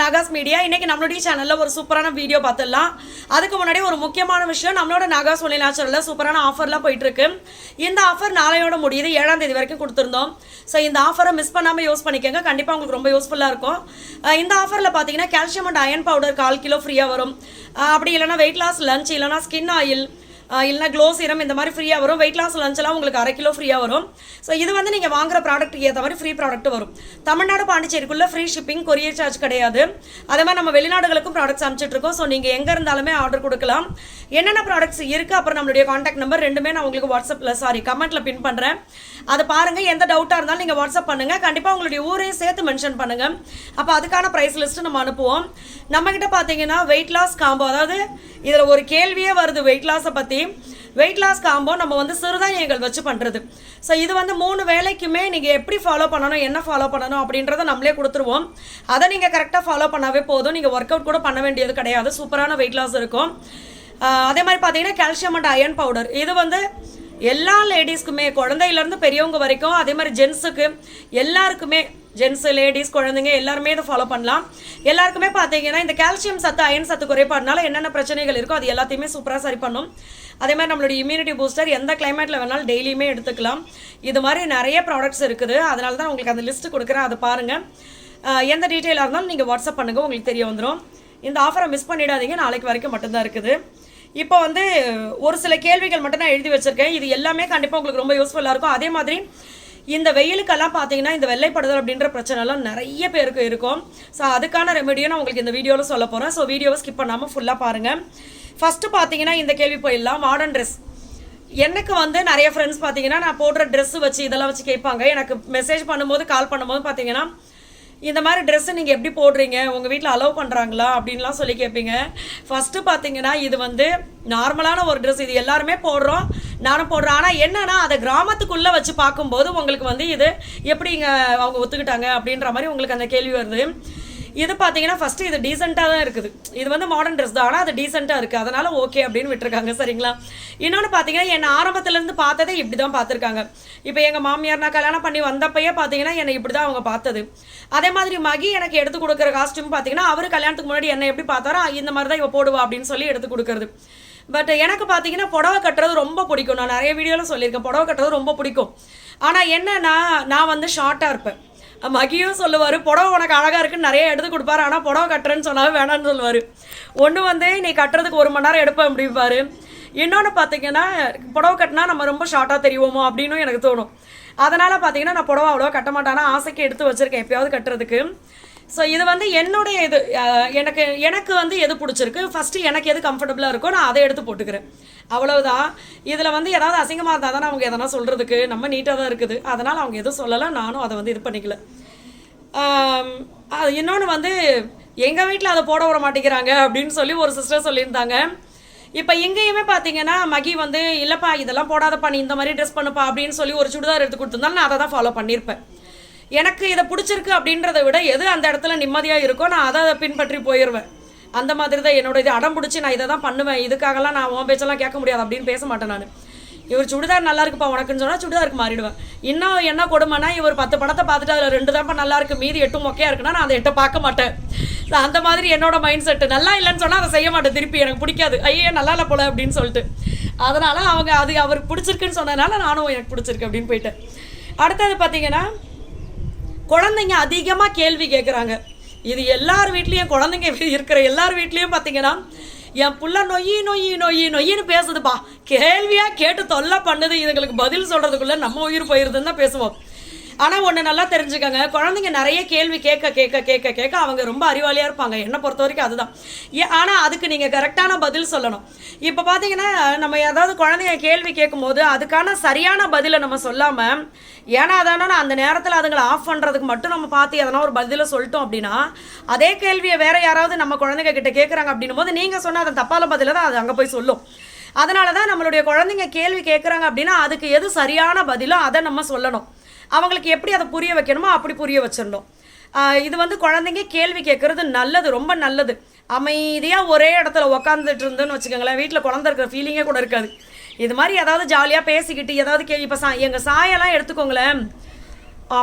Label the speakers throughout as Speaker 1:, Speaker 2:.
Speaker 1: நாகாஸ் media. இன்னைக்கு நம்மளுடைய சேனலில் ஒரு சூப்பரான வீடியோ பார்த்துடலாம். அதுக்கு முன்னாடி ஒரு முக்கியமான விஷயம் நம்மளோட நாகாஸ் ஒலி நேச்சுரலில் சூப்பரான ஆஃபர்லாம் போயிட்டு இருக்கு இந்த ஆஃபர் நாளையோட முடியுது ஏழாம் தேதி வரைக்கும் கொடுத்துருந்தோம். ஸோ இந்த ஆஃபரை மிஸ் பண்ணாமல் யூஸ் பண்ணிக்கோங்க. கண்டிப்பாக உங்களுக்கு ரொம்ப யூஸ்ஃபுல்லாக இருக்கும். இந்த ஆஃபரில் பார்த்தீங்கன்னா கால்சியம் அண்ட் அயன் பவுடர் கால் கிலோ ஃப்ரீயாக வரும். அப்படி இல்லைனா வெயிட் லாஸ் லஞ்ச் இல்லைனா ஸ்கின் ஆயில் இல்லைனா க்ளோ சீரம் இந்த மாதிரி ஃப்ரீயாக வரும். வெயிட் லாஸ் லஞ்செல்லாம் உங்களுக்கு அரை கிலோ ஃப்ரீயாக வரும். ஸோ இது வந்து நீங்கள் வாங்குற ப்ராடக்ட்டுக்கு ஏற்ற மாதிரி ஃப்ரீ ப்ராடக்ட் வரும். தமிழ்நாடு பாண்டிச்சேரிக்குள்ளே ஃப்ரீ ஷிப்பிங் கொரியர் சார்ஜ் கிடையாது. அதே மாதிரி நம்ம வெளிநாடுகளுக்கும் ப்ராடக்ட்ஸ் அனுப்பிச்சிட்ருக்கோம் ஸோ நீங்கள் எங்கே இருந்தாலுமே ஆர்டர் கொடுக்கலாம். என்னென்ன ப்ராடக்ட்ஸ் இருக்குது அப்புறம் நம்மளுடைய காண்டாக்ட் நம்பர் ரெண்டுமே நான் உங்களுக்கு வாட்ஸ்அப்பில் சாரி கமெண்ட்டில் பின் பண்ணுறேன் அதை பாருங்கள் எந்த டவுட்டாக இருந்தாலும் நீங்கள் வாட்ஸ்அப் பண்ணுங்கள் கண்டிப்பாக உங்களுடைய ஊரையும் சேர்த்து மென்ஷன் பண்ணுங்கள் அப்போ அதுக்கான ப்ரைஸ் லிஸ்ட்டு நம்ம அனுப்புவோம். நம்மக்கிட்ட பார்த்தீங்கன்னா வெயிட் லாஸ் காம்போ அதாவது இதில் ஒரு கேள்வியே வருது. வெயிட் லாஸை பற்றி வெயிட் லாஸ் காம்போ நம்ம வந்து சிறுதானியங்கள் வச்சு பண்ணுறது ஸோ இது வந்து மூணு வேலைக்குமே நீங்கள் எப்படி ஃபாலோ பண்ணணும் என்ன ஃபாலோ பண்ணணும் அப்படின்றத நம்மளே கொடுத்துருவோம். அதை நீங்கள் கரெக்டாக ஃபாலோ பண்ணாவே போதும். நீங்கள் ஒர்க் அவுட் கூட பண்ண வேண்டியது கிடையாது. சூப்பரான வெயிட் லாஸ் இருக்கும். அதே மாதிரி பார்த்தீங்கன்னா கால்சியம் அண்ட் அயன் பவுடர் இது வந்து எல்லா லேடிஸ்க்குமே குழந்தையிலேருந்து பெரியவங்க வரைக்கும் அதே மாதிரி ஜென்ஸுக்கு எல்லாருக்குமே ஜென்ஸ் லேடிஸ் குழந்தைங்க எல்லாருமே இதை ஃபாலோ பண்ணலாம். எல்லாருக்குமே பார்த்தீங்கன்னா இந்த கால்சியம் சத்து அயன் சத்து குறைபாடுனால என்னென்ன பிரச்சனைகள் இருக்கோ அது எல்லாத்தையுமே சூப்பராக சரி பண்ணும். அதே மாதிரி நம்மளுடைய இம்யூனிட்டி பூஸ்டர் எந்த கிளைமேட்டில் வேணாலும் டெய்லியுமே எடுத்துக்கலாம். இது மாதிரி நிறைய ப்ராடக்ட்ஸ் இருக்குது. அதனால தான் உங்களுக்கு அந்த லிஸ்ட்டு கொடுக்குறேன். அதை பாருங்கள் எந்த டீட்டெயிலாக இருந்தாலும் நீங்கள் வாட்ஸ்அப் பண்ணுங்கள் உங்களுக்கு தெரிய வந்துடும் இந்த ஆஃபரை மிஸ் பண்ணிடாதீங்க. நாளைக்கு வரைக்கும் மட்டும்தான் இருக்குது. இப்போ வந்து ஒரு சில கேள்விகள் மட்டும் நான் எழுதி வச்சுருக்கேன். இது எல்லாமே கண்டிப்பாக உங்களுக்கு ரொம்ப யூஸ்ஃபுல்லாக இருக்கும். அதே மாதிரி இந்த வெயிலுக்கெல்லாம் பார்த்தீங்கன்னா இந்த வெள்ளைப்படுதல் அப்படின்ற பிரச்சனைலாம் நிறைய பேருக்கு இருக்கும். ஸோ அதுக்கான ரெமெடியும் நான் உங்களுக்கு இந்த வீடியோவில் சொல்ல போகிறேன் ஸோ வீடியோவை ஸ்கிப் பண்ணாமல் ஃபுல்லாக பாருங்கள் ஃபஸ்ட்டு பார்த்தீங்கன்னா இந்த கேள்வி போயிடலாம். மாடர்ன் ட்ரெஸ் எனக்கு வந்து நிறைய ஃப்ரெண்ட்ஸ் பார்த்தீங்கன்னா நான் போடுற ட்ரெஸ்ஸு வச்சு இதெல்லாம் வச்சு கேட்பாங்க. எனக்கு மெசேஜ் பண்ணும்போது கால் பண்ணும்போது பார்த்தீங்கன்னா இந்த மாதிரி ட்ரெஸ்ஸை நீங்கள் எப்படி போடுறீங்க? உங்கள் வீட்டில் அலோவ் பண்ணுறாங்களா அப்படின்லாம் சொல்லி கேட்பீங்க ஃபஸ்ட்டு பார்த்தீங்கன்னா இது வந்து நார்மலான ஒரு ட்ரெஸ் இது எல்லாருமே போடுறோம். நானும் போடுறேன். ஆனால் என்னென்னா அதை கிராமத்துக்குள்ளே வச்சு பார்க்கும்போது உங்களுக்கு வந்து இது எப்படிங்க அவங்க ஒத்துக்கிட்டாங்க அப்படின்ற மாதிரி உங்களுக்கு அந்த கேள்வி வருது. இது பார்த்தீங்கன்னா ஃபஸ்ட்டு இது டீசெண்டாக தான் இருக்குது. இது வந்து மாடர்ன் ட்ரெஸ் தான். ஆனால் அது டீசெண்டாக இருக்குது அதனால் ஓகே அப்படின்னு விட்டுருக்காங்க. சரிங்களா? இன்னொன்று பார்த்தீங்கன்னா என்னை ஆரம்பத்துலேருந்து பார்த்ததே இப்படி தான் பார்த்துருக்காங்க. இப்போ எங்கள் மாமியார் நான் கல்யாணம் பண்ணி வந்தப்பயே பார்த்தீங்கன்னா என்னை இப்படி தான் அவங்க பார்த்தது. அதே மாதிரி மகி எனக்கு எடுத்து கொடுக்குற காஸ்ட்யூம் பார்த்தீங்கன்னா அவர் கல்யாணத்துக்கு முன்னாடி என்னை எப்படி பார்த்தாரோ இந்த மாதிரி தான் இவ போடுவா அப்படின்னு சொல்லி எடுத்து கொடுக்குறது. பட் எனக்கு பார்த்தீங்கன்னா புடவை கட்டுறது ரொம்ப பிடிக்கும். நான் நிறைய வீடியோவில் சொல்லியிருக்கேன் புடவை கட்டுறது ரொம்ப பிடிக்கும். ஆனால் என்னன்னா நான் வந்து ஷார்ட்டாக இருப்பேன். மகியும் சொல்லுவார் புடவை உனக்கு அழகாக இருக்குன்னு நிறைய எடுத்து கொடுப்பாரு ஆனால் புடவை கட்டுறேன்னு சொன்னாலும் வேணான்னு சொல்லுவார். ஒன்று வந்து நீ கட்டுறதுக்கு ஒரு மணி நேரம் எடுப்பேன் அப்படிம்பாரு. இன்னொன்று பார்த்தீங்கன்னா புடவை கட்டினா நம்ம ரொம்ப ஷார்ட்டாக தெரிவோமோ அப்படின்னு எனக்கு தோணும். அதனால் பார்த்தீங்கன்னா நான் புடவை அவ்வளோவா கட்ட மாட்டேன். ஆசைக்கு எடுத்து வச்சிருக்கேன் எப்பயாவது கட்டுறதுக்கு. ஸோ இது வந்து என்னுடைய இது எனக்கு எனக்கு வந்து எது பிடிச்சிருக்கு? ஃபஸ்ட்டு எனக்கு எது கம்ஃபர்டபுளாக இருக்கோ நான் அதை எடுத்து போட்டுக்கிறேன். அவ்வளவுதான். இதில் வந்து ஏதாவது அசிங்கமாக இருந்தால் தானே அவங்க எதனா சொல்கிறதுக்கு நம்ம நீட்டாக தான் இருக்குது. அதனால் அவங்க எதுவும் சொல்லலை நானும் அதை வந்து இது பண்ணிக்கல. அது இன்னொன்று வந்து எங்கள் வீட்டில் அதை போட விட மாட்டேங்கிறாங்க அப்படின்னு சொல்லி ஒரு சிஸ்டர் சொல்லியிருந்தாங்க. இப்போ எங்கேயுமே பார்த்தீங்கன்னா மகி வந்து இல்லைப்பா இதெல்லாம் போடாதப்பா நீ இந்த மாதிரி ட்ரெஸ் பண்ணுப்பா அப்படின்னு சொல்லி ஒரு சுடிதார் எடுத்து கொடுத்துருந்தாலும் நான் அதை தான் ஃபாலோ பண்ணியிருப்பேன். எனக்கு இதை பிடிச்சிருக்கு அப்படின்றத விட எது அந்த இடத்துல நிம்மதியாக இருக்கோ நான் அதை பின்பற்றி போயிடுவேன் அந்த மாதிரி தான் என்னோட இது அடம் பிடிச்சி நான் இதை தான் பண்ணுவேன். இதுக்காகலாம் நான் உன் பேச்செல்லாம் கேட்க முடியாது அப்படின்னு பேச மாட்டேன் நான். இவர் சுடிதார் நல்லா இருக்குப்பா உனக்குன்னு சொன்னால் சுடிதாருக்கு மாறிடுவேன். இன்னும் என்ன கொடுமைனா இவர் பத்து படத்தை பார்த்துட்டு அதில் ரெண்டு தான்ப்பா நல்லா இருக்கு மீதி எட்டு மொக்கையாக இருக்குன்னா நான் அதை எட்ட பார்க்க மாட்டேன். அந்த மாதிரி என்னோட மைண்ட் செட்டு நல்லா இல்லைன்னு சொன்னால் அதை செய்ய மாட்டேன் திருப்பி எனக்கு பிடிக்காது. ஐயே நல்லா இல்லை போல அப்படின்னு சொல்லிட்டு. அதனால அவங்க அது அவருக்கு பிடிச்சிருக்குன்னு சொன்னதுனால நானும் எனக்கு பிடிச்சிருக்கு அப்படின்னு போயிட்டேன். அடுத்தது பார்த்தீங்கன்னா குழந்தைங்க அதிகமாக கேள்வி கேட்குறாங்க இது எல்லார் வீட்லேயும் குழந்தைங்க இருக்கிற எல்லார் வீட்லேயும் பார்த்தீங்கன்னா என் புள்ள நொய்யி நொய்யி நொய்யி நொய்யின்னு பேசுதுப்பா. கேள்வியாக கேட்டு தொல்லை பண்ணுது. இதுங்களுக்கு பதில் சொல்கிறதுக்குள்ளே நம்ம உயிர் போயிருதுன்னு தான் பேசுவோம். ஆனால் ஒன்று நல்லா தெரிஞ்சுக்கங்க. குழந்தைங்க நிறைய கேள்வி கேட்க கேட்க கேட்க கேட்க அவங்க ரொம்ப அறிவாளியாக இருப்பாங்க. என்னை பொறுத்த வரைக்கும் அதுதான். ஏ ஆனால் அதுக்கு நீங்கள் கரெக்டான பதில் சொல்லணும். இப்போ பார்த்தீங்கன்னா நம்ம ஏதாவது குழந்தைங்க கேள்வி கேட்கும்போது அதுக்கான சரியான பதிலை நம்ம சொல்லாமல் ஏன்னா அதான அந்த நேரத்தில் அதுங்களை ஆஃப் பண்ணுறதுக்கு மட்டும் நம்ம பார்த்து எதனா ஒரு பதிலை சொல்லிட்டோம் அப்படின்னா அதே கேள்வியை வேற யாராவது நம்ம குழந்தைங்க கிட்ட கேட்குறாங்க அப்படின்னும் போது நீங்கள் சொன்ன அதை தப்பான பதிலை தான் அது அங்கே போய் சொல்லும். அதனால தான் நம்மளுடைய குழந்தைங்க கேள்வி கேட்குறாங்க அப்படின்னா அதுக்கு எது சரியான பதிலோ அதை நம்ம சொல்லணும். அவங்களுக்கு எப்படி அதை புரிய வைக்கணுமோ அப்படி புரிய வச்சிடணும். இது வந்து குழந்தைங்க கேள்வி கேட்குறது நல்லது ரொம்ப நல்லது. அமைதியாக ஒரே இடத்துல உக்காந்துட்டு இருந்துன்னு வச்சுக்கோங்களேன். வீட்டில் குழந்தை இருக்கிற ஃபீலிங்கே கூட இருக்காது. இது மாதிரி ஏதாவது ஜாலியாக பேசிக்கிட்டு ஏதாவது கே இப்போ சா எங்கள் சாயெல்லாம் எடுத்துக்கோங்களேன்.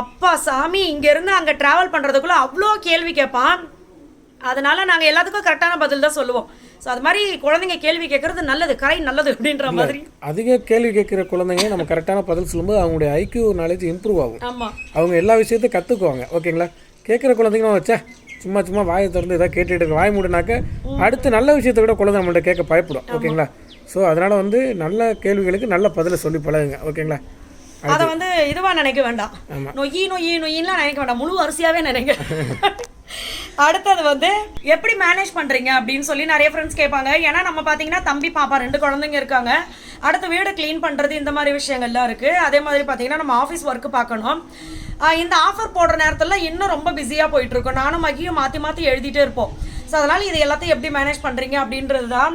Speaker 1: அப்பா சாமி இங்கேருந்து அங்கே ட்ராவல் பண்ணுறதுக்குள்ளே அவ்வளோ கேள்வி கேட்பான். அதனால் நாங்கள் எல்லாத்துக்கும் கரெக்டான பதில் தான் சொல்லுவோம். ஸோ அது மாதிரி குழந்தைங்க கேள்வி கேட்கறது நல்லது கரை நல்லது அப்படின்ற மாதிரி.
Speaker 2: அதிக கேள்வி கேட்குற குழந்தைங்க நம்ம கரெக்டான பதில் சொல்லும்போது அவங்களுடைய ஐக்யூ நாலேஜ் இம்ப்ரூவ் ஆகும்.
Speaker 1: ஆமாம்
Speaker 2: அவங்க எல்லா விஷயத்தையும் கற்றுக்குவாங்க ஓகேங்களா? கேட்குற குழந்தைங்க வச்சா சும்மா சும்மா வாயை திறந்து ஏதாவது கேட்டுட்டு இருக்கு வாய் மூடினாக்க அடுத்து நல்ல விஷயத்தை கூட குழந்தை நம்மள்ட்ட கேட்க பயப்படும். ஓகேங்களா? ஸோ அதனால் வந்து நல்ல கேள்விகளுக்கு நல்ல பதிலை சொல்லி பழகுங்க. ஓகேங்களா?
Speaker 1: அதை வந்து இதுவா நினைக்க வேண்டாம். நொய்யி நொய்யி நொய்யின்லாம் நினைக்க வேண்டாம். முழு அரிசியாவே நினைங்க. அடுத்தது வந்து எப்படி மேனேஜ் பண்றீங்க அப்படின்னு சொல்லி நிறைய ஃப்ரெண்ட்ஸ் கேட்பாங்க. ஏன்னா நம்ம பார்த்தீங்கன்னா தம்பி பாப்பா ரெண்டு குழந்தைங்க இருக்காங்க. அடுத்து வீடு க்ளீன் பண்றது இந்த மாதிரி விஷயங்கள்லாம் இருக்கு. அதே மாதிரி பார்த்தீங்கன்னா நம்ம ஆஃபீஸ் ஒர்க் பார்க்கணும். இந்த ஆஃபர் போடுற நேரத்தில் இன்னும் ரொம்ப பிஸியாக போயிட்டு இருக்கோம். நானும் மகியும் மாற்றி மாற்றி எழுதிட்டே இருப்போம். ஸோ அதனால் இது எல்லாத்தையும் எப்படி மேனேஜ் பண்ணுறீங்க அப்படின்றது தான்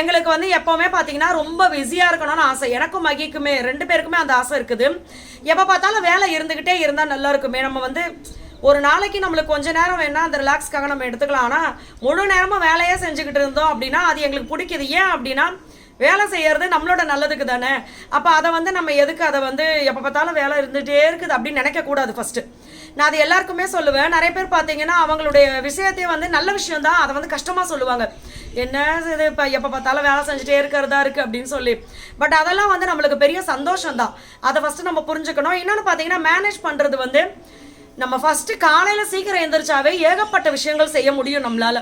Speaker 1: எங்களுக்கு வந்து எப்போவுமே பார்த்தீங்கன்னா ரொம்ப பிஸியாக இருக்கணும்னு ஆசை. எனக்கும் மகிக்குமே. ரெண்டு பேருக்குமே அந்த ஆசை இருக்குது. எப்போ பார்த்தாலும் வேலை இருந்துக்கிட்டே இருந்தால் நல்லா இருக்குமே. நம்ம வந்து ஒரு நாளைக்கு நம்மளுக்கு கொஞ்ச நேரம் வேணா அந்த ரிலாக்ஸ்க்காக நம்ம எடுத்துக்கலாம். ஆனால் முழு நேரமும் வேலையே செஞ்சுக்கிட்டு இருந்தோம் அப்படின்னா அது எங்களுக்கு பிடிக்குது. ஏன் அப்படின்னா வேலை செய்யறது நம்மளோட நல்லதுக்கு தானே. அப்போ அதை வந்து நம்ம எதுக்கு அதை வந்து எப்போ பார்த்தாலும் வேலை இருந்துகிட்டே இருக்குது அப்படின்னு நினைக்கக்கூடாது ஃபஸ்ட்டு நான் அது எல்லாருக்குமே சொல்லுவேன். நிறைய பேர் பார்த்தீங்கன்னா அவங்களுடைய விஷயத்தையே வந்து நல்ல விஷயம் தான். அதை வந்து கஷ்டமாக சொல்லுவாங்க. என்ன இது இப்போ எப்போ பார்த்தாலும் வேலை செஞ்சுட்டே இருக்கிறதா இருக்குது அப்படின்னு சொல்லி. பட் அதெல்லாம் வந்து நம்மளுக்கு பெரிய சந்தோஷம் தான். அதை ஃபஸ்ட்டு நம்ம புரிஞ்சுக்கணும். இன்னொன்று பார்த்தீங்கன்னா மேனேஜ் பண்ணுறது வந்து நம்ம ஃபஸ்ட்டு காலையில் சீக்கிரம் எந்திரிச்சாவே ஏகப்பட்ட விஷயங்கள் செய்ய முடியும் நம்மளால.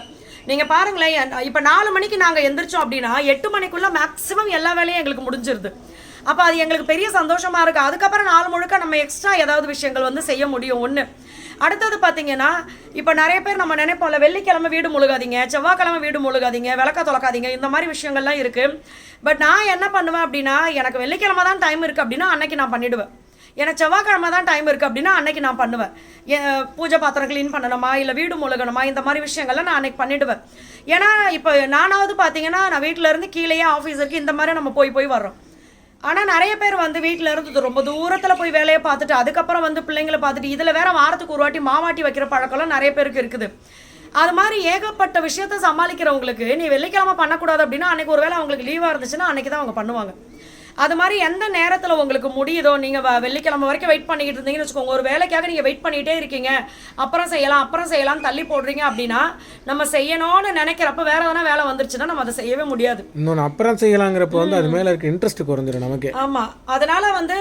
Speaker 1: நீங்கள் பாருங்களேன் இப்போ நாலு மணிக்கு நாங்கள் எந்திரிச்சோம் அப்படின்னா எட்டு மணிக்குள்ளே மேக்ஸிமம் எல்லா வேலையும் எங்களுக்கு முடிஞ்சிருது. அப்போ அது எங்களுக்கு பெரிய சந்தோஷமாக இருக்குது அதுக்கப்புறம் நாலு முழுக்க நம்ம எக்ஸ்ட்ரா ஏதாவது விஷயங்கள் வந்து செய்ய முடியும் ஒன்று அடுத்தது பார்த்தீங்கன்னா இப்போ நிறைய பேர் நம்ம நினைப்போம்ல வெள்ளிக்கிழமை வீடு முழுகாதீங்க செவ்வாய்க்கிழமை வீடு முழுகாதீங்க விளக்க தொலைக்காதீங்க இந்த மாதிரி விஷயங்கள்லாம் இருக்குது பட் நான் என்ன பண்ணுவேன் அப்படின்னா எனக்கு வெள்ளிக்கிழமை தான் டைம் இருக்குது அப்படின்னா அன்னைக்கு நான் பண்ணிவிடுவேன் எனக்கு செவ்வாய்க்கிழமை தான் டைம் இருக்குது அப்படின்னா அன்னைக்கு நான் பண்ணுவேன். பூஜை பாத்திரம் க்ளீன் பண்ணணுமா? இல்லை வீடு முழுகணுமா? இந்த மாதிரி விஷயங்கள்லாம் நான் அன்னைக்கு பண்ணிடுவேன். ஏன்னா இப்போ நானாவது பார்த்தீங்கன்னா நான் வீட்டில் இருந்து கீழேயே ஆஃபீஸ் இருக்குது இந்த மாதிரி நம்ம போய் போய் வர்றோம். ஆனால் நிறைய பேர் வந்து வீட்டில் இருந்து ரொம்ப தூரத்தில் போய் வேலையை பார்த்துட்டு அதுக்கப்புறம் வந்து பிள்ளைங்களை பார்த்துட்டு இதில் வேற வாரத்துக்கு ஒரு வாட்டி மாவாட்டி வைக்கிற பழக்கம்லாம் நிறைய பேருக்கு இருக்குது. அது மாதிரி ஏகப்பட்ட விஷயத்த சமாளிக்கிறவங்களுக்கு நீ வெள்ளிக்கிழமை பண்ணக்கூடாது அப்படின்னா அன்னைக்கு ஒரு வேளை அவங்களுக்கு லீவாக இருந்துச்சுன்னா அன்னைக்கு தான் அவங்க பண்ணுவாங்க. அது மாதிரி எந்த நேரத்தில் உங்களுக்கு முடியுதோ நீங்கள் வெள்ளிக்கிழமை வரைக்கும் வெயிட் பண்ணிக்கிட்டு இருந்தீங்கன்னு வச்சுக்கோங்க. ஒரு வேலைக்காக நீங்கள் வெயிட் பண்ணிகிட்டே இருக்கீங்க. அப்புறம் செய்யலாம் அப்புறம் செய்யலாம் தள்ளி போடுறீங்க அப்படின்னா நம்ம செய்யணும்னு நினைக்கிறப்ப வேற எதனா வேலை வந்துருச்சுன்னா நம்ம அதை செய்யவே முடியாது.
Speaker 2: இன்னொன்று அப்புறம் செய்யலாங்கிறப்ப வந்து அது மேலே இருக்க இன்ட்ரெஸ்ட் குறைஞ்சிடும் நமக்கு.
Speaker 1: ஆமா. அதனால வந்து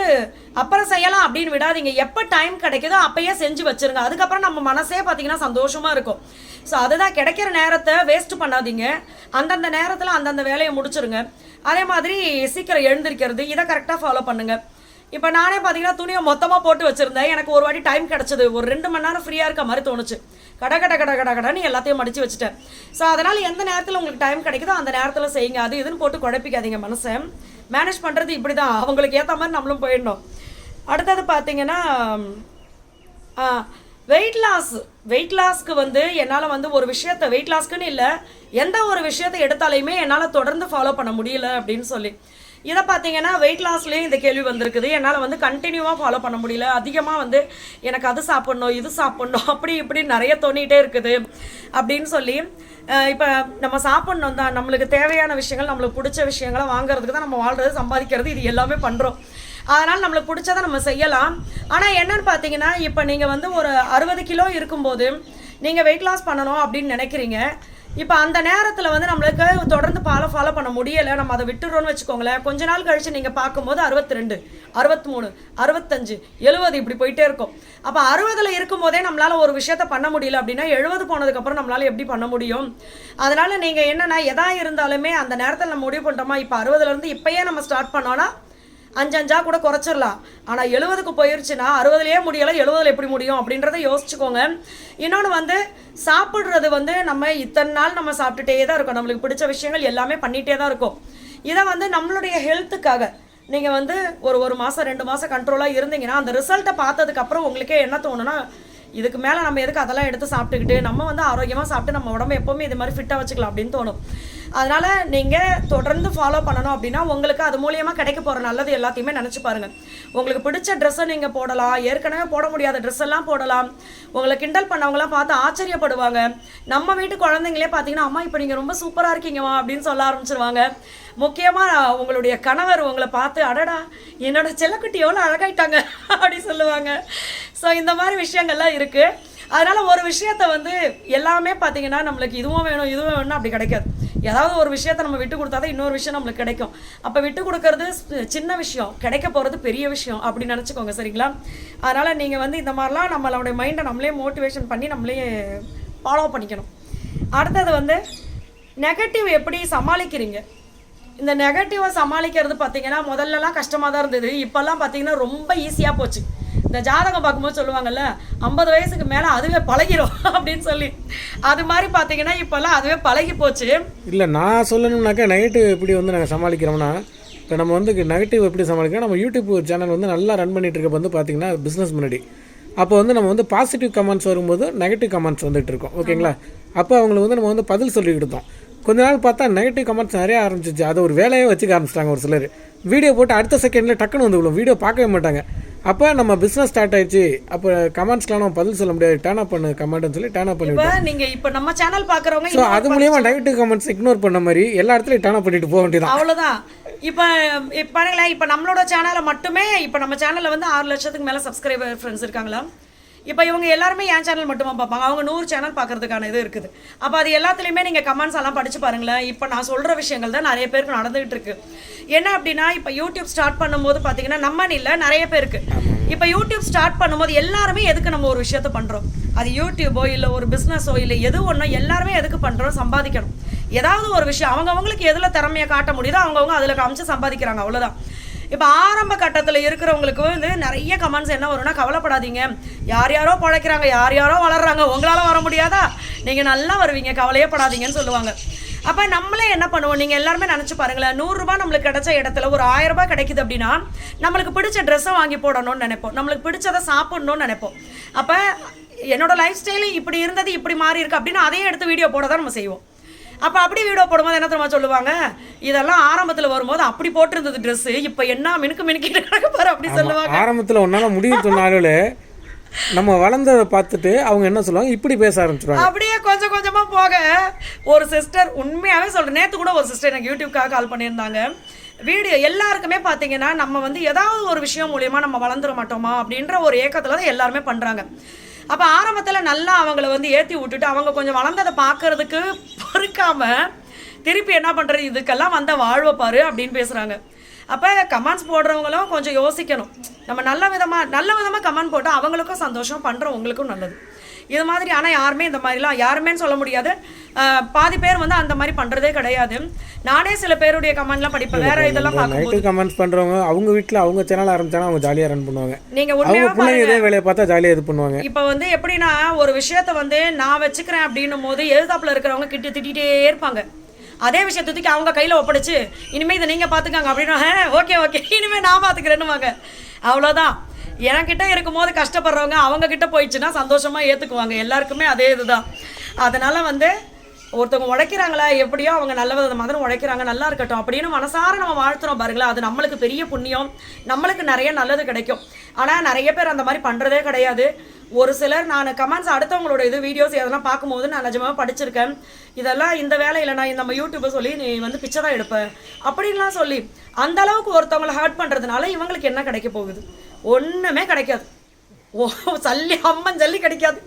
Speaker 1: அப்புறம் செய்யலாம் அப்படின்னு விடாதீங்க. எப்போ டைம் கிடைக்குதோ அப்பயே செஞ்சு வச்சிருங்க. அதுக்கப்புறம் நம்ம மனசே பார்த்தீங்கன்னா சந்தோஷமா இருக்கும். ஸோ அதுதான் கிடைக்கிற நேரத்தை வேஸ்ட் பண்ணாதீங்க. அந்தந்த நேரத்தில் அந்தந்த வேலையை முடிச்சிருங்க. அதே மாதிரி சீக்கிரம் எழுந்திருக்கிறது இதை கரெக்டாக ஃபாலோ பண்ணுங்கள் இப்போ நானே பார்த்தீங்கன்னா துணியை மொத்தமாக போட்டு வச்சுருந்தேன். எனக்கு ஒரு வாட்டி டைம் கிடச்சிது. ஒரு ரெண்டு மணி நேரம் ஃப்ரீயாக இருக்க மாதிரி தோணுச்சு. கட கட கட கட கடன்னு எல்லாத்தையும் மடித்து வச்சுட்டேன். ஸோ அதனால் எந்த நேரத்தில் உங்களுக்கு டைம் கிடைக்குதோ அந்த நேரத்தில் செய்யுங்க. அது இதுன்னு போட்டு குழப்பிக்காதீங்க மனசை. மேனேஜ் பண்ணுறது இப்படி தான் அவங்களுக்கு ஏற்ற மாதிரி நம்மளும் போயிடணும். அடுத்தது பார்த்தீங்கன்னா வெயிட் லாஸ் வெயிட் லாஸ்க்கு வந்து என்னால் வந்து ஒரு விஷயத்த வெயிட் லாஸ்க்குன்னு இல்லை எந்த ஒரு விஷயத்தை எடுத்தாலையுமே என்னால் தொடர்ந்து ஃபாலோ பண்ண முடியல அப்படின்னு சொல்லி. இதை பார்த்தீங்கன்னா வெயிட் லாஸ்லேயும் இந்த கேள்வி வந்திருக்குது. என்னால் வந்து கண்டினியூவாக ஃபாலோ பண்ண முடியல. அதிகமாக வந்து எனக்கு அது சாப்பிட்ணும் இது சாப்பிட்ணும் அப்படி இப்படி நிறைய தோணிகிட்டே இருக்குது. அப்படின்னு சொல்லி இப்போ நம்ம சாப்பிட்ணும் தான். நம்மளுக்கு தேவையான விஷயங்கள் நம்மளுக்கு பிடிச்ச விஷயங்களை வாங்குறதுக்கு தான் நம்ம வாழ்றது சம்பாதிக்கிறது. இது எல்லாமே பண்ணுறோம் அதனால் நம்மளுக்கு பிடிச்சதை நம்ம செய்யலாம். ஆனால் என்னன்னு பார்த்தீங்கன்னா இப்போ நீங்கள் வந்து ஒரு அறுபது கிலோ இருக்கும்போது நீங்கள் வெயிட் லாஸ் பண்ணணும் அப்படின்னு நினைக்கிறீங்க. இப்போ அந்த நேரத்தில் வந்து நம்மளுக்கு தொடர்ந்து ஃபாலோ ஃபாலோ பண்ண முடியலை. நம்ம அதை விட்டுறோம்னு வச்சுக்கோங்களேன். கொஞ்ச நாள் கழிச்சு நீங்கள் பார்க்கும்போது அறுபத்தி ரெண்டு அறுபத்தி மூணு அறுபத்தஞ்சு எழுபது இப்படி போயிட்டே இருக்கும். அப்போ அறுபதில் இருக்கும்போதே நம்மளால் ஒரு விஷயத்த பண்ண முடியல அப்படின்னா எழுபது போனதுக்கப்புறம் நம்மளால் எப்படி பண்ண முடியும்? அதனால் நீங்கள் என்னென்னா எதா இருந்தாலுமே அந்த நேரத்தில் நம்ம முடிவு பண்ணிட்டோமா? இப்போ அறுபதுலேருந்து இப்போயே நம்ம ஸ்டார்ட் பண்ணோன்னா அஞ்சு அஞ்சா கூட குறைச்சிடலாம் ஆனால் எழுபதுக்கு போயிருச்சுன்னா அறுபதுலேயே முடியலை எழுபதில் எப்படி முடியும் அப்படின்றத யோசிச்சுக்கோங்க. இன்னொன்று வந்து சாப்பிட்றது வந்து நம்ம இத்தனை நாள் நம்ம சாப்பிட்டுட்டே தான் இருக்கோம். நம்மளுக்கு பிடிச்ச விஷயங்கள் எல்லாமே பண்ணிகிட்டே தான் இருக்கும். இதை வந்து நம்மளுடைய ஹெல்த்துக்காக நீங்கள் வந்து ஒரு ஒரு மாதம் ரெண்டு மாதம் கண்ட்ரோலாக இருந்தீங்கன்னா அந்த ரிசல்ட்டை பார்த்ததுக்கப்புறம் உங்களுக்கே என்ன தோணுன்னா இதுக்கு மேலே நம்ம எதுக்கு அதெல்லாம் எடுத்து சாப்பிட்டுக்கிட்டு நம்ம வந்து ஆரோக்கியமாக சாப்பிட்டு நம்ம உடம்பு எப்போவுமே இது மாதிரி ஃபிட்டாக வச்சுக்கலாம் அப்படின்னு தோணும். அதனால் நீங்கள் தொடர்ந்து ஃபாலோ பண்ணணும் அப்படின்னா உங்களுக்கு அது மூலியமாக கிடைக்க போகிற நல்லது எல்லாத்தையுமே நினச்சி பாருங்கள் உங்களுக்கு பிடிச்ச ட்ரெஸ்ஸை நீங்கள் போடலாம். ஏற்கனவே போட முடியாத ட்ரெஸ் எல்லாம் போடலாம். உங்களை கிண்டல் பண்ணவங்களாம் பார்த்து ஆச்சரியப்படுவாங்க. நம்ம வீட்டு குழந்தைங்களே பார்த்தீங்கன்னா அம்மா இப்போ நீங்கள் ரொம்ப சூப்பராக இருக்கீங்கம்மா அப்படின்னு சொல்ல ஆரம்பிச்சிருவாங்க. முக்கியமாக உங்களுடைய கணவர் உங்களை பார்த்து அடடா என்னோட செல்லக்குட்டி எவ்வளோ அழகாயிட்டாங்க அப்படி சொல்லுவாங்க. ஸோ இந்த மாதிரி விஷயங்கள்லாம் இருக்குது அதனால் ஒரு விஷயத்த வந்து எல்லாமே பார்த்தீங்கன்னா நம்மளுக்கு இதுவும் வேணும் இதுவும் வேணும் அப்படி கிடைக்காது. ஏதாவது ஒரு விஷயத்த நம்ம விட்டு கொடுத்தா தான் இன்னொரு விஷயம் நம்மளுக்கு கிடைக்கும். அப்போ விட்டு கொடுக்கறது சின்ன விஷயம் கிடைக்க போகிறது பெரிய விஷயம் அப்படின்னு நினச்சிக்கோங்க சரிங்களா? அதனால் நீங்கள் வந்து இந்த மாதிரிலாம் நம்மளோட மைண்டை நம்மளே மோட்டிவேஷன் பண்ணி நம்மளே ஃபாலோ பண்ணிக்கணும். அடுத்தது வந்து நெகட்டிவ் எப்படி சமாளிக்கிறீங்க? இந்த நெகட்டிவை சமாளிக்கிறது பார்த்தீங்கன்னா முதல்லலாம் கஷ்டமாக தான் இருந்தது. இப்போல்லாம் பார்த்தீங்கன்னா ரொம்ப ஈஸியாக போச்சு. இந்த ஜாதகம் பார்க்கும்போது சொல்லுவாங்கல்ல ஐம்பது வயசுக்கு மேலே அதுவே பழகிரும் அப்படின்னு சொல்லி. அது மாதிரி பார்த்தீங்கன்னா இப்போல்லாம் அதுவே பழகி போச்சு.
Speaker 2: இல்லை நான் சொல்லணும்னாக்கா நெகட்டிவ் எப்படி வந்து நாங்கள் சமாளிக்கிறோம்னா இப்போ நம்ம வந்து நெகட்டிவ் எப்படி சமாளிக்கிறோம் நம்ம யூடியூப் சேனல் வந்து நல்லா ரன் பண்ணிட்டு இருக்க வந்து பார்த்தீங்கன்னா பிஸ்னஸ் முன்னாடி. அப்போ வந்து நம்ம வந்து பாசிட்டிவ் கமெண்ட்ஸ் வரும்போது நெகட்டிவ் கமெண்ட்ஸ் வந்துட்டு இருக்கோம் ஓகேங்களா? அப்போ அவங்களுக்கு வந்து நம்ம வந்து பதில் சொல்லி கொடுத்தோம். கொஞ்ச நாள் பார்த்தா நெகட்டிவ் கமெண்ட்ஸ் நிறைய ஆரம்பிச்சிச்சு. அதை ஒரு வேலையே வச்சுக்க ஆரம்பிச்சிட்டாங்க ஒரு சிலர். வீடியோ போட்டு அடுத்த செகண்டில் டக்குன்னு வந்து விழும். வீடியோ பார்க்கவே மாட்டாங்க. அப்போ நம்ம பிஸ்னஸ் ஸ்டார்ட் ஆயிடுச்சு. அப்போ கமெண்ட்ஸ்லாம் நம்ம பதில் சொல்ல முடியாது. டேன் அப் பண்ணு கமெண்ட்னு சொல்லி டேன் அப் பண்ணி
Speaker 1: நீங்கள் இப்போ நம்ம சேனல் பார்க்குறவங்க
Speaker 2: ஸோ அது மூலியமா நெகட்டிவ் கமெண்ட்ஸ் இக்னோர் பண்ண மாதிரி எல்லா இடத்துலையும் டேன் அப் பண்ணிட்டு போக வேண்டியதான்
Speaker 1: அவ்வளோதான் இப்போ இப்போ பாருங்களேன். இப்போ நம்மளோட சேனலை மட்டுமே இப்போ நம்ம சேனலில் வந்து ஆறு லட்சத்துக்கு மேலே சப்ஸ்கிரைபர் ஃப்ரெண்ட்ஸ் இருக்காங்களா? இப்போ இவங்க எல்லாருமே என் சேனல் மட்டுமா பார்ப்பாங்க. அவங்க நூறு சேனல் பார்க்கறதுக்கான இது இருக்குது. அப்போ அது எல்லாத்துலேயுமே நீங்கள் கமெண்ட்ஸ் எல்லாம் படித்து பாருங்களேன். இப்போ நான் சொல்கிற விஷயங்கள் தான் நிறைய பேருக்கு நடந்துகிட்டு இருக்கு. என்ன அப்படின்னா இப்போ யூடியூப் ஸ்டார்ட் பண்ணும்போது பார்த்தீங்கன்னா நம்ம இல்லை நிறைய பேருக்கு. இப்போ யூடியூப் ஸ்டார்ட் பண்ணும்போது எல்லாருமே எதுக்கு நம்ம ஒரு விஷயத்த பண்ணுறோம் அது யூடியூபோ இல்லை ஒரு பிஸ்னஸோ இல்லை எது ஒன்றோ எல்லாருமே எதுக்கு பண்ணுறோம் சம்பாதிக்கணும். ஏதாவது ஒரு விஷயம் அவங்கவுங்களுக்கு எதில் திறமையை காட்ட முடியுதோ அவங்கவுங்க அதில் காமிச்சு சம்பாதிக்கிறாங்க. அவ்வளோதான் இப்போ ஆரம்ப கட்டத்தில் இருக்கிறவங்களுக்கு வந்து நிறைய கமெண்ட்ஸ் என்ன வரும்னா கவலைப்படாதீங்க. யார் யாரோ பழைக்கிறாங்க யார் யாரோ வளர்றாங்க உங்களால் வர முடியாதா? நீங்கள் நல்லா வருவீங்க கவலையே படாதீங்கன்னு சொல்லுவாங்க. அப்போ நம்மளே என்ன பண்ணுவோம்? நீங்கள் எல்லாருமே நினச்சி பாருங்களேன் நூறுரூபா நம்மளுக்கு கிடைச்ச இடத்துல ஒரு ஆயிரம் கிடைக்குது அப்படின்னா நம்மளுக்கு பிடிச்ச ட்ரெஸ்ஸை வாங்கி போடணும்னு நினைப்போம். நம்மளுக்கு பிடிச்சதை சாப்பிடணும்னு நினைப்போம். அப்போ என்னோட லைஃப் ஸ்டைலு இப்படி இருந்தது இப்படி மாறி இருக்கு அப்படின்னு அதையும் எடுத்து வீடியோ போட தான் நம்ம செய்வோம். அப்போ அப்படி வீடியோ போடும்போது என்ன தெரியுமா சொல்லுவாங்க? இதெல்லாம் ஆரம்பத்தில் வரும்போது அப்படி போட்டிருந்தது ட்ரெஸ்ஸு இப்போ என்ன மினுக்கு மினுக்கிட்டு கிடக்கு பாரு அப்படி சொல்லுவாங்க.
Speaker 2: ஆரம்பத்தில் ஒன்னால முடியும் சொன்னாலும் நம்ம வளர்ந்ததை பார்த்துட்டு அவங்க என்ன சொல்லுவாங்க? இப்படி பேச ஆரம்பிச்சிருவாங்க.
Speaker 1: அப்படியே கொஞ்சம் கொஞ்சமா போக. ஒரு சிஸ்டர் உண்மையாவே சொல்றேன். நேத்து கூட ஒரு சிஸ்டர் எனக்கு யூடியூப்காக கால் பண்ணியிருந்தாங்க. வீடியோ எல்லாருக்குமே பார்த்தீங்கன்னா நம்ம வந்து ஏதாவது ஒரு விஷயம் மூலியமா நம்ம வளர்ந்துட மாட்டோமா அப்படின்ற ஒரு ஏக்கத்துல தான் எல்லாருமே பண்றாங்க. அப்போ ஆரம்பத்தில் நல்லா அவங்கள வந்து ஏற்றி விட்டுட்டு அவங்க கொஞ்சம் வளர்ந்ததை பார்க்கறதுக்கு பொறுக்காமல் திருப்பி என்ன பண்ணுறது இதுக்கெல்லாம் வந்த வாழ்வை பாரு அப்படின்னு பேசுகிறாங்க அப்போ கமெண்ட்ஸ் போடுறவங்களும் கொஞ்சம் யோசிக்கணும். நம்ம நல்ல விதமாக நல்ல விதமாக கமெண்ட் போட்டால் அவங்களுக்கும் சந்தோஷம் பண்ணுறவங்களுக்கும் நல்லது. இது மாதிரி ஆனால் யாருமே இந்த மாதிரிலாம் யாருமேன்னு சொல்ல முடியாது. பாதி பேர் வந்து அந்த மாதிரி பண்ணுறதே கிடையாது. நானே சில பேருடைய கமெண்ட்லாம் படிப்பேன். வேற இதெல்லாம்
Speaker 2: நைட்டு கமெண்ட்ஸ் பண்றவங்க அவங்க வீட்டில் அவங்க சேனல் ஆரம்பிச்சாங்கன்னா அவங்க ஜாலியாக ரன் பண்ணுவாங்க.
Speaker 1: நீங்கள் உண்மையாக
Speaker 2: இதே வேலையை பார்த்தா ஜாலியாக இது பண்ணுவாங்க.
Speaker 1: இப்போ வந்து எப்படின்னா ஒரு விஷயத்த வந்து நான் வச்சுக்கிறேன் அப்படின்னும் போது எதிர்த்தாப்புல இருக்கிறவங்க கிட்ட திட்டிகிட்டே இருப்பாங்க. அதே விஷயத்தை தூக்கி அவங்க கையில் ஒப்படைச்சு இனிமேல் இதை நீங்கள் பார்த்துக்காங்க அப்படின்னா ஓகே ஓகே இனிமேல் நான் பார்த்துக்கிறேன்னுவாங்க அவ்வளோதான் என்கிட்ட இருக்கும்போது கஷ்டப்படுறவங்க அவங்கக்கிட்ட போயிடுச்சுன்னா சந்தோஷமாக ஏற்றுக்குவாங்க எல்லாருக்குமே அதே இதுதான். அதனால் வந்து ஒருத்தவங்க உழைக்கிறாங்களா எப்படியோ அவங்க நல்ல வித தான் உழைக்கிறாங்க நல்லா இருக்கட்டும் அப்படின்னு மனசார நம்ம வாழ்த்துறோம் பாருங்களேன். அது நம்மளுக்கு பெரிய புண்ணியம். நம்மளுக்கு நிறைய நல்லது கிடைக்கும். ஆனால் நிறைய பேர் அந்த மாதிரி பண்ணுறதே கிடையாது. ஒரு சிலர் நான் கமெண்ட்ஸ் அடுத்தவங்களோட இது வீடியோஸ் எதெல்லாம் பார்க்கும்போது நான் நிஜமாக படிச்சிருக்கேன். இதெல்லாம் இந்த வேலையில் நான் நம்ம யூடியூப்பை சொல்லி நீ வந்து பிச்சை தான் எடுப்பேன் அப்படின்லாம் சொல்லி அந்த அளவுக்கு ஒருத்தவங்களை ஹர்ட் பண்ணுறதுனால இவங்களுக்கு என்ன கிடைக்க போகுது? ஒன்றுமே கிடைக்காது. ஓ சல்லி அம்மன் ஜல்லி கிடைக்காது.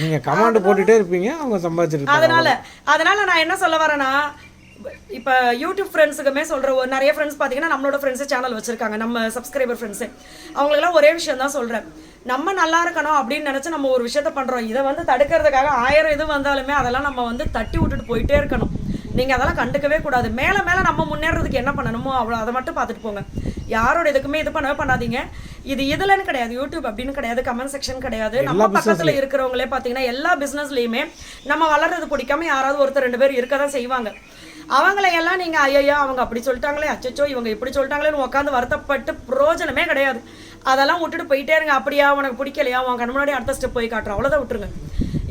Speaker 2: நீங்க கமாண்ட் போட்டுட்டே இருப்பீங்க அவங்க சம்பாதிச்சிட்டு இருப்பாங்க.
Speaker 1: அதனால அதனால நான் என்ன சொல்ல வரேன்னா இப்போ யூடியூப் ஃப்ரெண்ட்ஸுக்குமே சொல்கிற ஒரு நிறைய ஃப்ரெண்ட்ஸ் பார்த்தீங்கன்னா நம்மளோட ஃப்ரெண்ட்ஸு சேனல் வச்சுருக்காங்க நம்ம சப்ஸ்கிரைபர் ஃப்ரெண்ட்ஸு அவங்களுக்கெல்லாம் ஒரே விஷயம் தான் சொல்கிறேன் நம்ம நல்லா இருக்கணும் அப்படின்னு நினச்சி நம்ம ஒரு விஷயத்த பண்ணுறோம் இதை வந்து தடுக்கிறதுக்காக ஆயிரம் இது வந்தாலுமே அதெல்லாம் நம்ம வந்து தட்டி விட்டுட்டு போயிட்டே இருக்கணும். நீங்கள் அதெல்லாம் கண்டுக்கவே கூடாது. மேலே மேலே நம்ம முன்னேறதுக்கு என்ன பண்ணணுமோ அவ்வளோ அதை மட்டும் பார்த்துட்டு போங்க. யாரோட இதுக்குமே இது பண்ணவே பண்ணாதீங்க. இது இதுலன்னு கிடையாது யூடியூப் அப்படின்னு கிடையாது கமெண்ட் செக்ஷன் கிடையாது. நம்ம பக்கத்தில் இருக்கிறவங்களே பார்த்தீங்கன்னா எல்லா பிஸ்னஸ்லையுமே நம்ம வளர்றது பிடிக்காம யாராவது ஒருத்தர் ரெண்டு பேர் இருக்க தான் செய்வாங்க. அவங்களை எல்லாம் நீங்கள் ஐயையோ அவங்க அப்படி சொல்லிட்டாங்களே அச்சச்சோ இவங்க இப்படி சொல்லிட்டாங்களேன்னு உட்காந்து வருத்தப்பட்டு பிரயோஜனமே கிடையாது. அதெல்லாம் விட்டுட்டு போயிட்டே இருங்க அப்படியா உனக்கு பிடிக்கலையா உன் கண் முன்னாடி அடுத்த ஸ்டெப் போய் காட்டுறோம் அவ்வளோதான் விட்டுருங்க.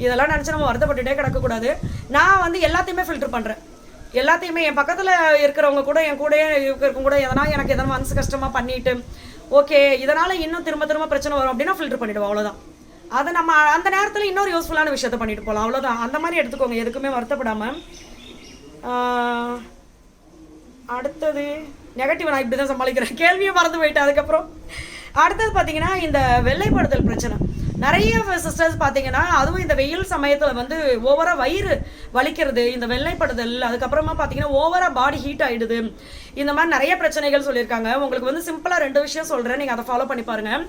Speaker 1: இதெல்லாம் நினச்சி நம்ம வருத்தப்பட்டுட்டே கிடக்கக்கூடாது. நான் வந்து எல்லாத்தையுமே ஃபில்டர் பண்ணுறேன் எல்லாத்தையுமே என் பக்கத்தில் இருக்கிறவங்க கூட என் கூட இருக்கிறவங்க கூட எதனா எனக்கு எதனா மனசு கஷ்டமாக பண்ணிட்டு ஓகே இதனால் இன்னும் திரும்ப திரும்ப பிரச்சனை வரும் அப்படின்னா ஃபில்டர் பண்ணிவிடுவோம் அவ்வளோதான் அதை நம்ம அந்த நேரத்தில் இன்னொரு யூஸ்ஃபுல்லான விஷயத்த பண்ணிட்டு போகலாம் அவ்வளோதான் அந்த மாதிரி எடுத்துக்கோங்க எதுக்குமே வருத்தப்படாமல் அடுத்தது நெகட்டிவ் நான் இப்படி தான் சமாளிக்கிறேன். கேள்வியும் மறந்து போயிட்டேன் அதுக்கப்புறம். அடுத்தது பார்த்தீங்கன்னா இந்த வெள்ளைப்படுதல் பிரச்சனை. நிறைய சிஸ்டர்ஸ் பார்த்தீங்கன்னா அதுவும் இந்த வெயில் சமயத்தில் வந்து ஓவராக வயிறு வலிக்கிறது இந்த வெள்ளைப்படுதல் அதுக்கப்புறமா பார்த்தீங்கன்னா ஓவராக பாடி ஹீட் ஆகிடுது இந்த மாதிரி நிறைய பிரச்சனைகள் சொல்லியிருக்காங்க. உங்களுக்கு வந்து சிம்பிளாக ரெண்டு விஷயம் சொல்கிறேன் நீங்கள் அதை ஃபாலோ பண்ணி பாருங்கள்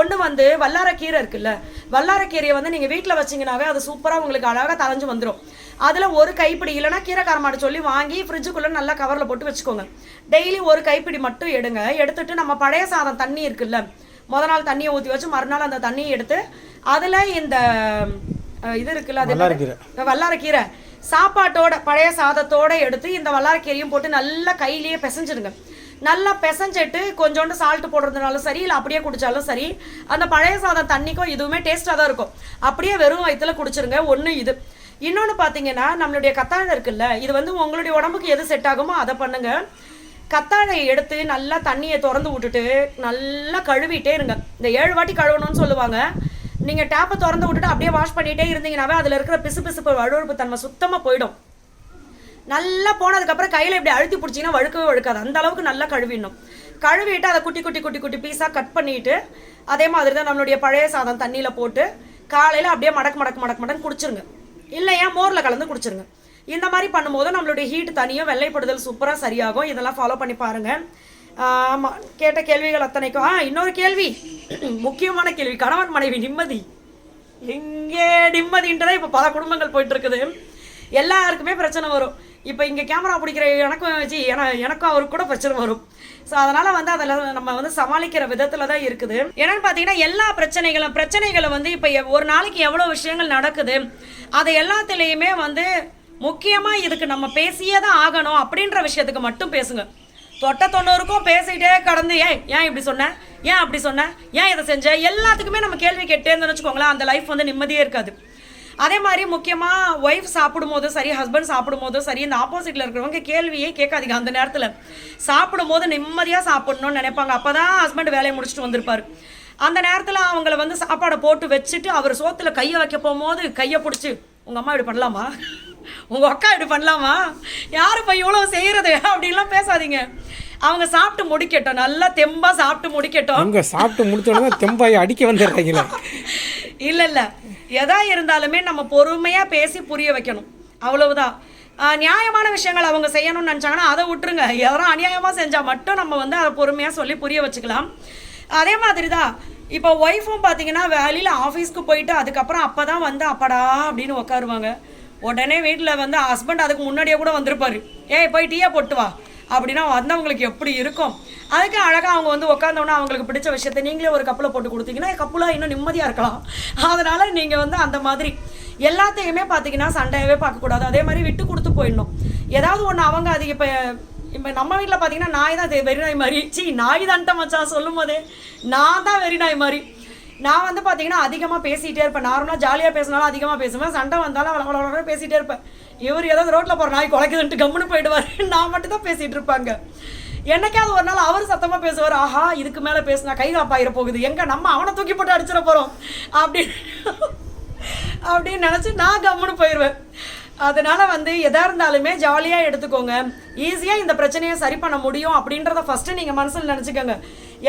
Speaker 1: ஒன்று வந்து வல்லாரக்கீரை இருக்குல்ல வல்லாரக்கீரையை வந்து நீங்கள் வீட்டில் வச்சீங்கன்னாவே அது சூப்பராக உங்களுக்கு அழகாக தலைஞ்சு வந்துடும் அதில் ஒரு கைப்பிடி இல்லைன்னா கீரைக்காரமாடு சொல்லி வாங்கி ஃப்ரிட்ஜுக்குள்ளே நல்லா கவரில் போட்டு வச்சுக்கோங்க. டெய்லி ஒரு கைப்பிடி மட்டும் எடுங்க. எடுத்துட்டு நம்ம பழைய சாதம் தண்ணி இருக்குல்ல முத நாள் தண்ணியை ஊற்றி வச்சு மறுநாள் அந்த தண்ணியை எடுத்து அதில் இந்த இது இருக்குல்ல அது
Speaker 2: வல்லாரக்கீரை.
Speaker 1: சாப்பாட்டோட பழைய சாதத்தோட எடுத்து இந்த வல்லாரக்கீரையும் போட்டு நல்லா கையிலேயே பிசைஞ்சிடுங்க. நல்லா பிசைஞ்சிட்டு கொஞ்சோண்டு சால்ட் போடுறதுனாலும் சரி இல்லை அப்படியே குடிச்சாலும் சரி அந்த பழைய சாதம் தண்ணிக்கும் இதுவுமே டேஸ்ட்டாக தான் இருக்கும். அப்படியே வெறும் வயிற்றுல குடிச்சிருங்க. ஒன்று இது. இன்னொன்று பார்த்தீங்கன்னா நம்மளுடைய கத்தாழை இருக்குல்ல இது வந்து உங்களுடைய உடம்புக்கு எது செட் ஆகுமோ அதை பண்ணுங்க. கத்தாழையை எடுத்து நல்லா தண்ணியை திறந்து விட்டுட்டு நல்லா கழுவிட்டே இருங்க. இந்த ஏழு வாட்டி கழுவணும்னு சொல்லுவாங்க. நீங்கள் டேப்பை திறந்து விட்டுட்டு அப்படியே வாஷ் பண்ணிகிட்டே இருந்தீங்கன்னாவே அதில் இருக்கிற பிசு பிசுப்பு வழுவழுப்பு தன்மை சுத்தமாக போயிடும். நல்லா போனதுக்கப்புறம் கையில் இப்படி அழுத்தி பிடிச்சிங்கன்னா வழுக்கவே வழுக்காது. அந்த அளவுக்கு நல்லா கழுவிடணும். கழுவிட்டு அதை குட்டி குட்டி குட்டி குட்டி பீஸாக கட் பண்ணிட்டு அதே மாதிரி தான் நம்மளுடைய பழைய சாதம் தண்ணியில் போட்டு காலையில் அப்படியே மடக்கு மடக்கு மடக்கு மடக்கு குடிச்சிருங்க. இல்லையா மோரில் கலந்து குடிச்சிருங்க. இந்த மாதிரி பண்ணும்போது நம்மளுடைய ஹீட் தனியும் வெள்ளைப்படுதல் சூப்பராக சரியாகும். இதெல்லாம் ஃபாலோ பண்ணி பாருங்கள் ஆமாம் கேட்ட கேள்விகள் அத்தனைக்கும். ஆ இன்னொரு கேள்வி. முக்கியமான கேள்வி. கணவன் மனைவி நிம்மதி. எங்கே நிம்மதின்றதே இப்போ பல குடும்பங்கள் போயிட்டு இருக்குது எல்லாருக்குமே பிரச்சனை வரும். இப்போ இங்கே கேமரா பிடிக்கிற எனக்கும் வச்சு என எனக்கும் அவருக்கு கூட பிரச்சனை வரும். ஸோ அதனால் வந்து அதில் நம்ம வந்து சமாளிக்கிற விதத்தில் தான் இருக்குது. என்னென்னு பார்த்தீங்கன்னா எல்லா பிரச்சனைகளும் பிரச்சனைகளை வந்து இப்போ ஒரு நாளைக்கு எவ்வளோ விஷயங்கள் நடக்குது அதை எல்லாத்துலேயுமே வந்து முக்கியமாக இதுக்கு நம்ம பேசியே தான் ஆகணும் அப்படின்ற விஷயத்துக்கு மட்டும் பேசுங்க. தொட்ட தொண்ணூறுக்கும் பேசிக்கிட்டே கடந்து ஏன் ஏன் இப்படி சொன்ன? ஏன் அப்படி சொன்னேன் ஏன் இதை செஞ்ச? எல்லாத்துக்குமே நம்ம கேள்வி கேட்டே இருந்தோம்னு வச்சுக்கோங்களேன் அந்த லைஃப் வந்து நிம்மதியே இருக்காது. அதே மாதிரி முக்கியமாக ஒய்ஃப் சாப்பிடும் போதும் சரி ஹஸ்பண்ட் சாப்பிடும் போதும் சரி இந்த ஆப்போசிட்டில் இருக்கிறவங்க கேள்வியே கேட்காதீங்க அந்த நேரத்தில். சாப்பிடும் போது நிம்மதியாக சாப்பிடணும்னு நினைப்பாங்க. அப்போ தான் ஹஸ்பண்ட் வேலையை முடிச்சுட்டு வந்திருப்பார். அந்த நேரத்தில் அவங்கள வந்து சாப்பாடை போட்டு வச்சுட்டு அவர் சோத்தில் கையை வைக்க போகும்போது கையை பிடிச்சி உங்கள் அம்மா இப்படி பண்ணலாமா? உங்கள் அக்கா இப்படி பண்ணலாமா? யார் இப்போ இவ்வளோ செய்கிறது அப்படின்லாம் பேசாதீங்க. அவங்க சாப்பிட்டு முடிக்கட்டும். நல்லா தெம்பா சாப்பிட்டு முடிக்கட்டும்.
Speaker 2: அவங்க சாப்பிட்டு முடிச்ச உடனே தெம்பாய் அடிக்க வந்துடுறாங்களே.
Speaker 1: இல்ல இல்ல. எதா இருந்தாலுமே நம்ம பொறுமையா பேசி புரிய வைக்கணும். அவ்வளவுதான். நியாயமான விஷயங்கள் அவங்க செய்யணும்னு நினச்சாங்கன்னா அதை விட்டுருங்க. யாரும் அநியாயமா செஞ்சா மட்டும் நம்ம வந்து அதை பொறுமையா சொல்லி புரிய வச்சுக்கலாம். அதே மாதிரி தான் இப்போ ஒய்ஃபும் பார்த்தீங்கன்னா வேலையில் ஆஃபீஸ்க்கு போயிட்டு அதுக்கப்புறம் அப்போ தான் வந்து அப்பாடா அப்படின்னு உட்காருவாங்க உடனே வீட்டில் வந்து ஹஸ்பண்ட் அதுக்கு முன்னாடியே கூட வந்திருப்பார். ஏய் போய் டீயே போட்டு வா. அப்படின்னா வந்தவங்களுக்கு எப்படி இருக்கும்? அதுக்கு அழகாக அவங்க வந்து உட்காந்தோன்னா அவங்களுக்கு பிடிச்ச விஷயத்த நீங்களே ஒரு கப்பில் போட்டு கொடுத்தீங்கன்னா கப்புலாம் இன்னும் நிம்மதியாக இருக்கலாம். அதனால் நீங்கள் வந்து அந்த மாதிரி எல்லாத்தையுமே பார்த்தீங்கன்னா சண்டையவே பார்க்கக்கூடாது அதே மாதிரி விட்டு கொடுத்து போயிடணும். ஏதாவது ஒன்று அவங்க அது இப்போ இப்போ நம்ம வீட்டில் பார்த்தீங்கன்னா நாய் தான் வெறி நாய் மாதிரி. சி நாய் தான்ட்ட மச்சான் சொல்லும் போதே. நான் தான் வெறி நாய் மாதிரி. நான் வந்து பார்த்தீங்கன்னா அதிகமாக பேசிகிட்டே இருப்பேன். நார்மலாக ஜாலியாக பேசினாலும் அதிகமாக பேசுவேன். சண்டை வந்தாலும் அவ்வளோ அவ்வளோ பேசிகிட்டே இருப்பேன். இவர் ஏதாவது ரோட்டில் போகிற நாய் குலைக்குதுன்ட்டு கம்முன்னு போயிடுவார். நான் மட்டும் தான் பேசிகிட்டு இருப்பாங்க. என்னைக்காவது ஒரு நாள் அவர் சத்தமாக பேசுவார். ஆஹா இதுக்கு மேலே பேசினா கை காப்பாயிர போகுது. எங்கே நம்ம அவனை தூக்கி போட்டு அடிச்சிட போகிறோம் அப்படின்னு அப்படின்னு நினச்சி நான் கம்முன்னு போயிடுவேன் அதனால் வந்து எதாக இருந்தாலுமே ஜாலியாக எடுத்துக்கோங்க. ஈஸியாக இந்த பிரச்சனையை சரி பண்ண முடியும் அப்படின்றத ஃபஸ்ட்டு நீங்கள் மனசில் நினச்சிக்கோங்க.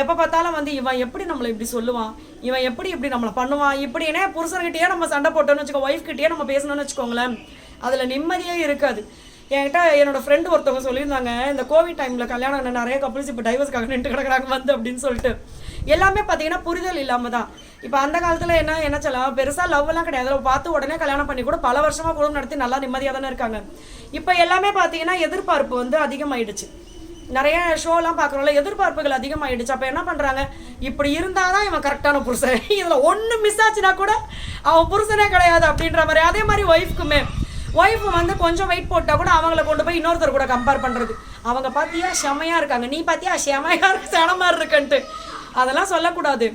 Speaker 1: எப்போ பார்த்தாலும் வந்து இவன் எப்படி நம்மளை இப்படி சொல்லுவான்? இவன் எப்படி இப்படி நம்மளை பண்ணுவான்? இப்படின்னே புருஷன்கிட்டயே நம்ம சண்டை போட்டோம்னு வச்சுக்கோ ஒய்ஃப்கிட்டயே நம்ம பேசணும்னு வச்சுக்கோங்களேன். அதில் நிம்மதியே இருக்காது. என்கிட்ட என்னோட ஃப்ரெண்டு ஒருத்தவங்க சொல்லியிருந்தாங்க இந்த கோவிட் டைமில் கல்யாணம் நிறைய கப்புள்ஸ் இப்போ டைவர்ஸ்க்காக நின்று கிடக்குறாங்க வந்து அப்படின்னு சொல்லிட்டு. எல்லாமே பார்த்தீங்கன்னா புரிதல் இல்லாமல் தான். இப்போ அந்த காலத்தில் என்ன என்ன சொல்லலாம்? பெருசாக லவ்லாம் கிடையாது. அதில் பார்த்து உடனே கல்யாணம் பண்ணி கூட பல வருஷமாக குடும்பம் நடத்தி நல்லா நிம்மதியாக தானே இருக்காங்க. இப்போ எல்லாமே பார்த்தீங்கன்னா எதிர்பார்ப்பு வந்து அதிகமாயிடுச்சு. நிறைய ஷோலாம் பார்க்குறோம்ல எதிர்பார்ப்புகள் அதிகமாகிடுச்சு அப்போ என்ன பண்ணுறாங்க இப்படி இருந்தால் தான் இவன் கரெக்டான புருஷன். இதில் ஒன்று மிஸ் ஆச்சுன்னா கூட அவன் புருஷனே கிடையாது அப்படின்ற மாதிரி. அதே மாதிரி ஒய்ஃப்க்குமே ஒய்ஃப் வந்து கொஞ்சம் வெயிட் போட்டால் கூட அவங்கள கொண்டு போய் இன்னொருத்தர் கூட கம்பேர் பண்ணுறது அவங்க பார்த்தியா செமையாக இருக்காங்க. நீ பார்த்தியா செமையாக இருக்கு சென மாதிரி இருக்குன்ட்டு. அதெல்லாம் சொல்லக்கூடாது.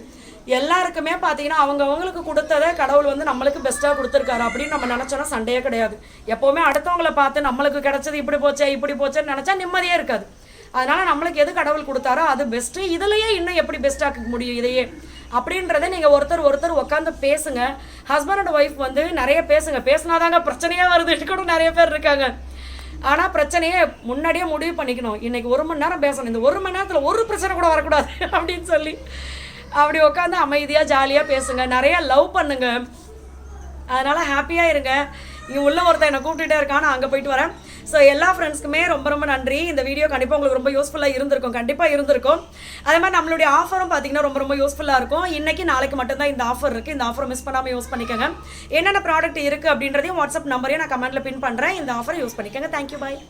Speaker 1: எல்லாருக்குமே பார்த்தீங்கன்னா அவங்க அவங்களுக்கு கொடுத்ததை கடவுள் வந்து நம்மளுக்கு பெஸ்ட்டாக கொடுத்துருக்காரு அப்படின்னு நம்ம நினச்சோன்னா சண்டையே கிடையாது. எப்போவுமே அடுத்தவங்கள பார்த்து நம்மளுக்கு கிடைச்சது இப்படி போச்சே இப்படி போச்சேன்னு நினச்சா நிம்மதியே இருக்காது. அதனால நம்மளுக்கு எது கடவுள் கொடுத்தாரோ அது பெஸ்ட்டு இதுலயே இன்னும் எப்படி பெஸ்ட்டாக்க முடியும் இதையே? அப்படின்றத நீங்கள் ஒருத்தர் ஒருத்தர் உட்காந்து பேசுங்க. ஹஸ்பண்ட் அண்ட் ஒய்ஃப் வந்து நிறைய பேசுங்க. பேசினாதாங்க பிரச்சனையாக வருது. கூட நிறைய பேர் இருக்காங்க. ஆனால் பிரச்சனையே முன்னாடியே முடிவு பண்ணிக்கணும். இன்னைக்கு ஒரு மணி நேரம் பேசணும். இந்த ஒரு மணி நேரத்தில் ஒரு பிரச்சனை கூட வரக்கூடாது அப்படின்னு சொல்லி அப்படி உட்காந்து அமைதியாக ஜாலியாக பேசுங்க. நிறைய லவ் பண்ணுங்க. அதனால ஹாப்பியாக இருங்க. இங்கே உள்ள ஒருத்தன் என்னை கூப்பிட்டுட்டே இருக்கான். நான் அங்கே போயிட்டு வரேன். ஸோ எல்லா ஃப்ரெண்ட்ஸ்க்குமே ரொம்ப ரொம்ப நன்றி. இந்த வீடியோ கண்டிப்பாக உங்களுக்கு ரொம்ப யூஸ்ஃபுல்லாக இருந்திருக்கும். கண்டிப்பாக இருந்திருக்கும். அதே மாதிரி நம்மளுடைய ஆஃபரும் பார்த்தீங்கன்னா ரொம்ப ரொம்ப யூஸ்ஃபுல்லாக இருக்கும். இன்றைக்கி நாளைக்கு மட்டும்தான் இந்த ஆஃபர் இருக்குது இந்த ஆஃபரை மிஸ் பண்ணாமல் யூஸ் பண்ணிக்கோங்க. என்னென்ன ப்ராடக்ட் இருக்குது அப்படின்றதையும் வாட்ஸ்அப் நம்பரையும் நான் கமெண்ட்டில் பின் பண்ணுறேன் இந்த ஆஃபரை யூஸ் பண்ணிக்கோங்க. Thank you bye